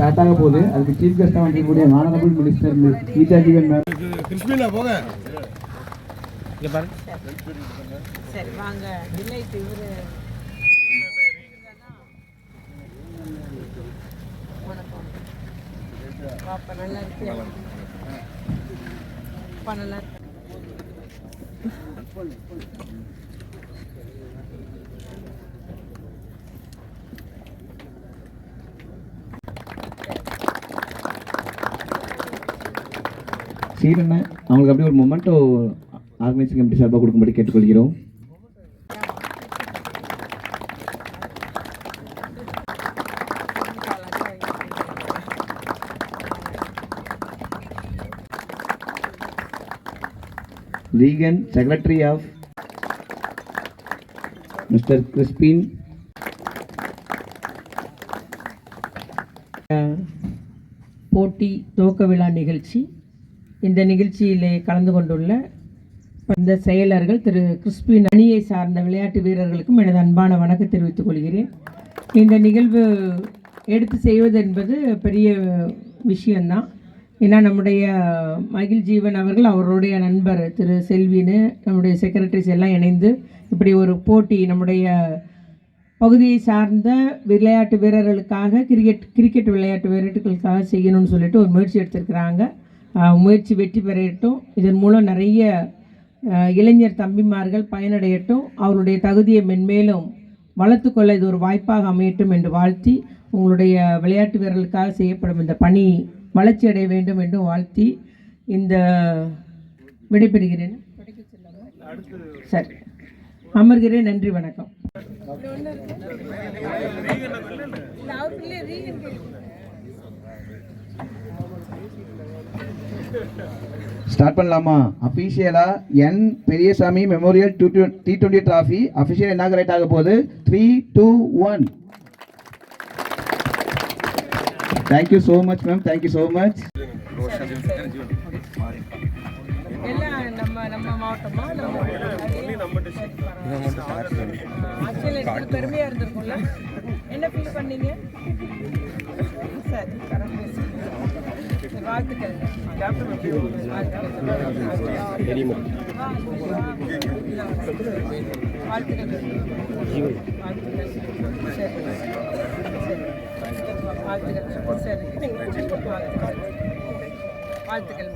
Start ஆக போகுது. அதுக்கு சீஃப் கெஸ்டாக வந்திருக்கக்கூடிய மாணவர்கள் minister Geetha Jeevan ma'am Crispina போங்க சரி வாங்க. டிலைட் இவரு. நல்லா இருக்கியா? அப்பா நல்லா இருக்கு சீரண்ண அவங்களுக்கு அப்படியே ஒரு மொமெண்ட்டோ ஆர்கனைசிங் கமிட்டி சார்பாக கொடுக்கும்படி கேட்டுக்கொள்கிறோம். லீகன் செக்ரட்டரி ஆஃப் மிஸ்டர் கிறிஸ்பின் போட்டி துவக்க விழா நிகழ்ச்சி. இந்த நிகழ்ச்சியிலே கலந்து கொண்டுள்ள இந்த செயலர்கள் திரு கிறிஸ்பின் அணியை சார்ந்த விளையாட்டு வீரர்களுக்கும் எனது அன்பான வணக்கம் தெரிவித்துக் கொள்கிறேன். இந்த நிகழ்வு எடுத்து செய்வது என்பது பெரிய விஷயம்தான். ஏன்னா நம்முடைய மகிழ் ஜீவன் அவர்கள் அவருடைய நண்பர் திரு செல்வின்னு நம்முடைய செக்ரட்டரிஸ் எல்லாம் இணைந்து இப்படி ஒரு போட்டி நம்முடைய பகுதியை சார்ந்த விளையாட்டு வீரர்களுக்காக கிரிக்கெட் கிரிக்கெட் விளையாட்டு வீரர்களுக்காக செய்யணும்னு சொல்லிட்டு ஒரு முயற்சி எடுத்திருக்கிறாங்க. முயற்சி வெற்றி பெறட்டும். இதன் மூலம் நிறைய இளைஞர் தம்பிமார்கள் பயனடையட்டும். அவருடைய தகுதியை மென்மேலும் வளர்த்துக்கொள்ள இது ஒரு வாய்ப்பாக அமையட்டும் என்று வாழ்த்தி உங்களுடைய விளையாட்டு வீரர்களுக்காக செய்யப்படும் இந்த பணி வளர்ச்சி அடைய வேண்டும் என்றும் வாழ்த்தி இந்த விடைபெறுகிறேன். சரி. அமர்கிறேன். நன்றி வணக்கம். ஸ்டார்ட் பண்ணலாமா? அஃபீஷியலாக என் Periyasamy memorial two T twenty trophy official inaugurate ஆக போகுது. Three two one thank you so much ma'am thank you so much பெருமையா இருந்திருக்கும்ல. என்ன ஃபீல் பண்ணீங்க? சரி கரெக்ட் வாழ்த்துக்கள்